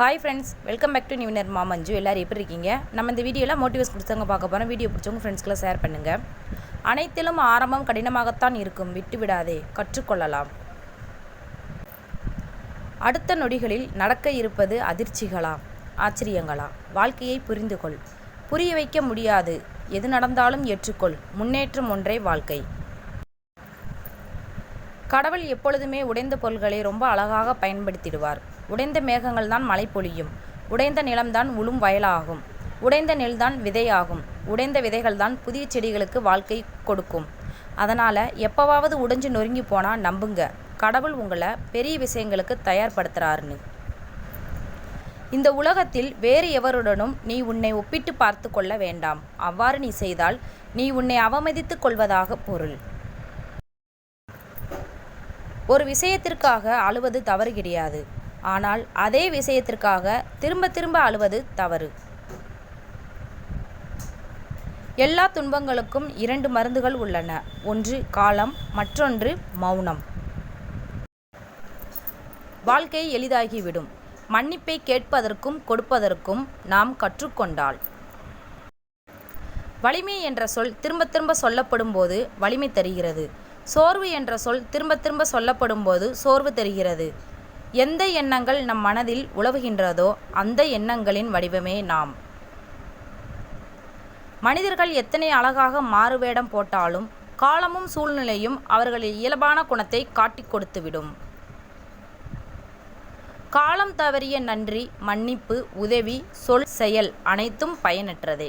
Hi friends welcome back to நியூனர் மாமஞ்சு எல்லோரும் எப்படி இருக்கீங்க? நம்ம இந்த வீடியோவில் மோட்டிவேஸ் கொடுத்தவங்க பார்க்க போகிறோம் வீடியோ பிடிச்சவங்க ஃப்ரெண்ட்ஸ்களை ஷேர் பண்ணுங்கள் அனைத்திலும் ஆரம்பம் கடினமாகத்தான் இருக்கும். விட்டு விடாதே கற்றுக்கொள்ளலாம். அடுத்த நொடிகளில் நடக்க இருப்பது அதிர்ச்சிகளா? ஆச்சரியங்களா? வாழ்க்கையை புரிந்து கொள் புரிய வைக்க முடியாது. எது நடந்தாலும் ஏற்றுக்கொள். முன்னேற்றம் ஒன்றே வாழ்க்கை. கடவுள் எப்பொழுதுமே உடைந்த பொருள்களை ரொம்ப அழகாக பயன்படுத்திடுவார். உடைந்த மேகங்கள் தான் மழை பொழியும். உடைந்த நிலம்தான் உளும் வயலாகும். உடைந்த நெல்தான் விதையாகும். உடைந்த விதைகள் தான் புதிய செடிகளுக்கு வாழ்க்கை கொடுக்கும். அதனால் எப்போவாவது உடைஞ்சு நொறுங்கி போனால் நம்புங்க. கடவுள் உங்களை பெரிய விஷயங்களுக்கு தயார்படுத்துகிறாருன்னு இந்த உலகத்தில் வேறு எவருடனும் நீ உன்னை ஒப்பிட்டு பார்த்து கொள்ள வேண்டாம். அவ்வாறு நீ செய்தால் நீ உன்னை அவமதித்து கொள்வதாக பொருள். ஒரு விஷயத்திற்காக அழுவது தவறு கிடையாது. ஆனால் அதே விஷயத்திற்காக திரும்ப திரும்ப அழுவது தவறு. எல்லா துன்பங்களுக்கும் இரண்டு மருந்துகள் உள்ளன. ஒன்று காலம் மற்றொன்று மௌனம். வாழ்க்கை எளிதாகிவிடும். மன்னிப்பை கேட்பதற்கும் கொடுப்பதற்கும் நாம் கற்றுக்கொண்டால். வலிமை என்ற சொல் திரும்ப திரும்ப சொல்லப்படும் போது வலிமை தருகிறது. சோர்வு என்ற சொல் திரும்ப திரும்ப சொல்லப்படும் போது சோர்வு தெரிகிறது. எந்த எண்ணங்கள் நம் மனதில் உழவுகின்றதோ அந்த எண்ணங்களின் வடிவமே நாம். மனிதர்கள் எத்தனை அழகாக மாறுவேடம் போட்டாலும் காலமும் சூழ்நிலையும் அவர்களின் இயல்பான குணத்தை காட்டிக் கொடுத்துவிடும். காலம் தவறிய நன்றி மன்னிப்பு உதவி சொல் செயல் அனைத்தும் பயனற்றதே.